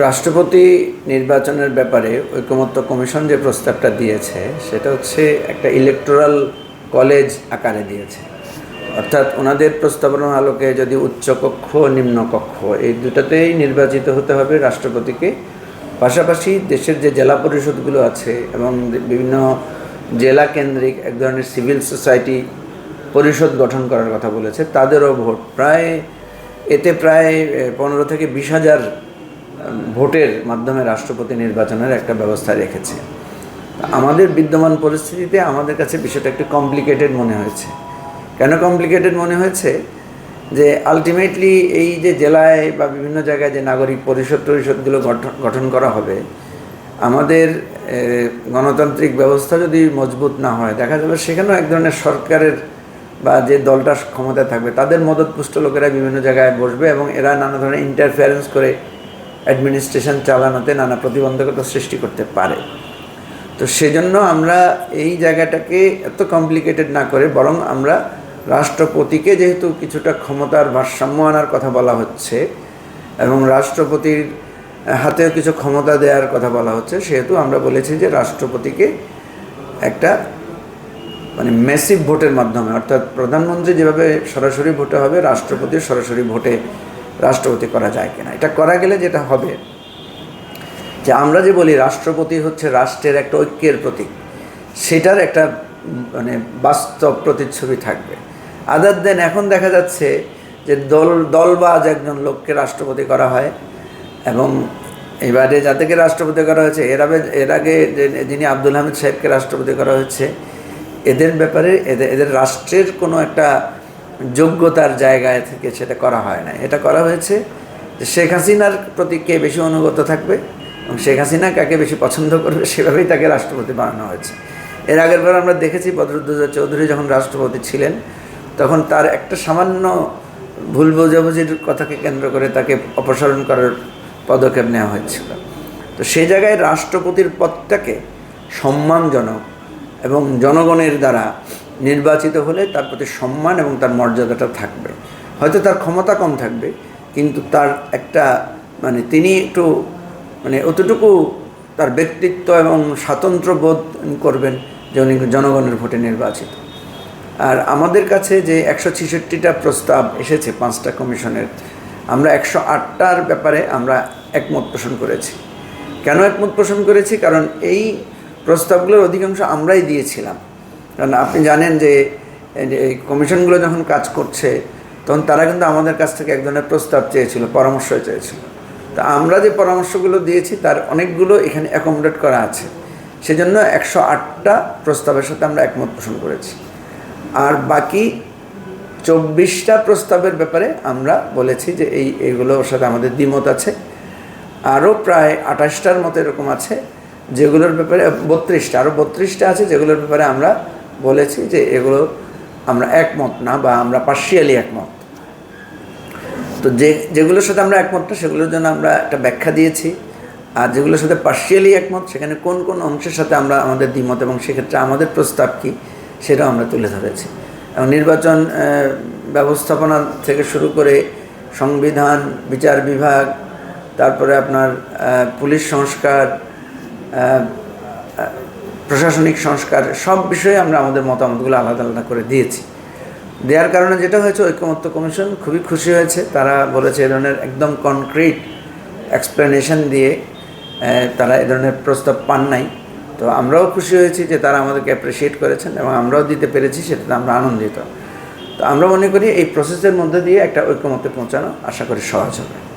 রাষ্ট্রপতি নির্বাচনের ব্যাপারে ঐকমত্য কমিশন যে প্রস্তাবটা দিয়েছে, সেটা হচ্ছে একটা ইলেকটোরাল কলেজ আকারে দিয়েছে। অর্থাৎ ওনাদের প্রস্তাবনার আলোকে যদি উচ্চকক্ষ নিম্নকক্ষ এই দুটাতেই নির্বাচিত হতে হবে রাষ্ট্রপতিকে। পাশাপাশি দেশের যে জেলা পরিষদগুলো আছে এবং বিভিন্ন জেলা কেন্দ্রিক এক ধরনের সিভিল সোসাইটি পরিষদ গঠন করার কথা বলেছে, তাদেরও ভোট। প্রায়, এতে প্রায় পনেরো থেকে বিশ হাজার ভোটের মাধ্যমে রাষ্ট্রপতি নির্বাচনের একটা ব্যবস্থা রেখেছে। আমাদের বিদ্যমান পরিস্থিতিতে আমাদের কাছে বিষয়টা একটু কমপ্লিকেটেড মনে হয়েছে। কেন কমপ্লিকেটেড মনে হয়েছে? যে আলটিমেটলি এই যে জেলায় বা বিভিন্ন জায়গায় যে নাগরিক পরিষদ টরিষদগুলো গঠন করা হবে, আমাদের গণতান্ত্রিক ব্যবস্থা যদি মজবুত না হয়, দেখা যাবে সেখানেও এক ধরনের সরকারের বা যে দলটা ক্ষমতায় থাকবে, তাদের মদতপুষ্ট লোকেরা বিভিন্ন জায়গায় বসবে এবং এরা নানা ধরনের ইন্টারফেয়ারেন্স করে অ্যাডমিনিস্ট্রেশন চালানোতে নানা প্রতিবন্ধকতা সৃষ্টি করতে পারে। তো সেজন্য আমরা এই জায়গাটাকে এত কমপ্লিকেটেড না করে বরং আমরা রাষ্ট্রপতিকে যেহেতু কিছুটা ক্ষমতার ভারসাম্য আনার কথা বলা হচ্ছে এবং রাষ্ট্রপতির হাতেও কিছু ক্ষমতা দেওয়ার কথা বলা হচ্ছে, সেহেতু আমরা বলেছি যে রাষ্ট্রপতিকে একটা মানে মেসিভ ভোটের মাধ্যমে, অর্থাৎ প্রধানমন্ত্রী যেভাবে সরাসরি ভোটে হবে রাষ্ট্রপতির সরাসরি ভোটে রাষ্ট্রপতি করা যায় কিনা। এটা করা গেলে যেটা হবে, যে আমরা যে বলি রাষ্ট্রপতি হচ্ছে রাষ্ট্রের একটা ঐক্যের প্রতীক, সেটার একটা মানে বাস্তব প্রতিচ্ছবি থাকবে। আদার দেন এখন দেখা যাচ্ছে যে দল, দলবাজ একজন লোককে রাষ্ট্রপতি করা হয়, এবং এবারে যাদেরকে রাষ্ট্রপতি করা হয়েছে, এর আগে এর আগে যিনি আব্দুল হামিদ সাহেবকে রাষ্ট্রপতি করা হয়েছে, এদের ব্যাপারে, এদের এদের রাষ্ট্রের কোনো একটা যোগ্যতার জায়গায় থেকে সেটা করা হয় না এটা করা হয়েছে যে শেখ হাসিনার প্রতি কে বেশি অনুগত থাকবে এবং শেখ হাসিনা কাকে বেশি পছন্দ করবে সেভাবেই তাকে রাষ্ট্রপতি বানানো হয়েছে। এর আগের বার আমরা দেখেছি বদরুদ্দোজা চৌধুরী যখন রাষ্ট্রপতি ছিলেন, তখন তার একটা সামান্য ভুল বোঝাবুঝির কথাকে কেন্দ্র করে তাকে অপসারণ করার পদক্ষেপ নেওয়া হয়েছিল। তো সেই জায়গায় রাষ্ট্রপতির পদটাকে সম্মানজনক এবং জনগণের দ্বারা নির্বাচিত হলে তার প্রতি সম্মান এবং তার মর্যাদাটা থাকবে। হয়তো তার ক্ষমতা কম থাকবে, কিন্তু তার একটা মানে তিনি একটু মানে অতটুকু তার ব্যক্তিত্ব এবং স্বাতন্ত্র্য বোধ করবেন যে উনি জনগণের ভোটে নির্বাচিত। আর আমাদের কাছে যে একশো ছেষট্টিটা প্রস্তাব এসেছে পাঁচটা কমিশনের, আমরা একশো আটটার ব্যাপারে আমরা একমত পোষণ করেছি। কেন একমত পোষণ করেছি? কারণ এই প্রস্তাবগুলোর অধিকাংশ আমরাই দিয়েছিলাম। কারণ আপনি জানেন যে, এই কমিশনগুলো যখন কাজ করছে, তখন তারা কিন্তু আমাদের কাছ থেকে এক ধরনের প্রস্তাব চেয়েছিল, পরামর্শ চেয়েছিল। তা আমরা যে পরামর্শগুলো দিয়েছি, তার অনেকগুলো এখানে অ্যাকোমোডেট করা আছে। সেজন্য একশো আটটা প্রস্তাবের সাথে আমরা একমত পোষণ করেছি। আর বাকি চব্বিশটা প্রস্তাবের ব্যাপারে আমরা বলেছি যে, এই এইগুলোর সাথে আমাদের দ্বিমত আছে। আরও প্রায় আঠাশটার মতো এরকম আছে, যেগুলোর ব্যাপারে, বত্রিশটা, আরও বত্রিশটা আছে, যেগুলোর ব্যাপারে আমরা বলেছি যে এগুলো আমরা একমত না বা আমরা পার্শিয়ালি একমত। তো যে, যেগুলোর সাথে আমরা একমত না, সেগুলোর জন্য আমরা একটা ব্যাখ্যা দিয়েছি। আর যেগুলোর সাথে পার্শিয়ালি একমত, সেখানে কোন কোন অংশের সাথে আমরা আমাদের দ্বিমত এবং সেক্ষেত্রে আমাদের প্রস্তাব কী, সেটাও আমরা তুলে ধরেছি। এবং নির্বাচন ব্যবস্থাপনা থেকে শুরু করে সংবিধান, বিচার বিভাগ, তারপরে আপনার পুলিশ সংস্কার প্রশাসনিক সংস্কার, সব বিষয়ে আমরা আমাদের মতামতগুলো আলাদা আলাদা করে দিয়েছি। দেওয়ার কারণে যেটা হয়েছে, ঐক্যমত্য কমিশন খুবই খুশি হয়েছে। তারা বলেছে এ ধরনের একদম কনক্রিট এক্সপ্লেনেশন দিয়ে তারা এ ধরনের প্রস্তাব পান নাই। তো আমরাও খুশি হয়েছি যে তারা আমাদেরকে অ্যাপ্রিসিয়েট করেছেন এবং আমরাও দিতে পেরেছি, সেটাতে আমরা আনন্দিত। তো আমরা মনে করি এই প্রসেসের মধ্যে দিয়ে একটা ঐক্যমত্যে পৌঁছানো আশা করি সহজ হবে।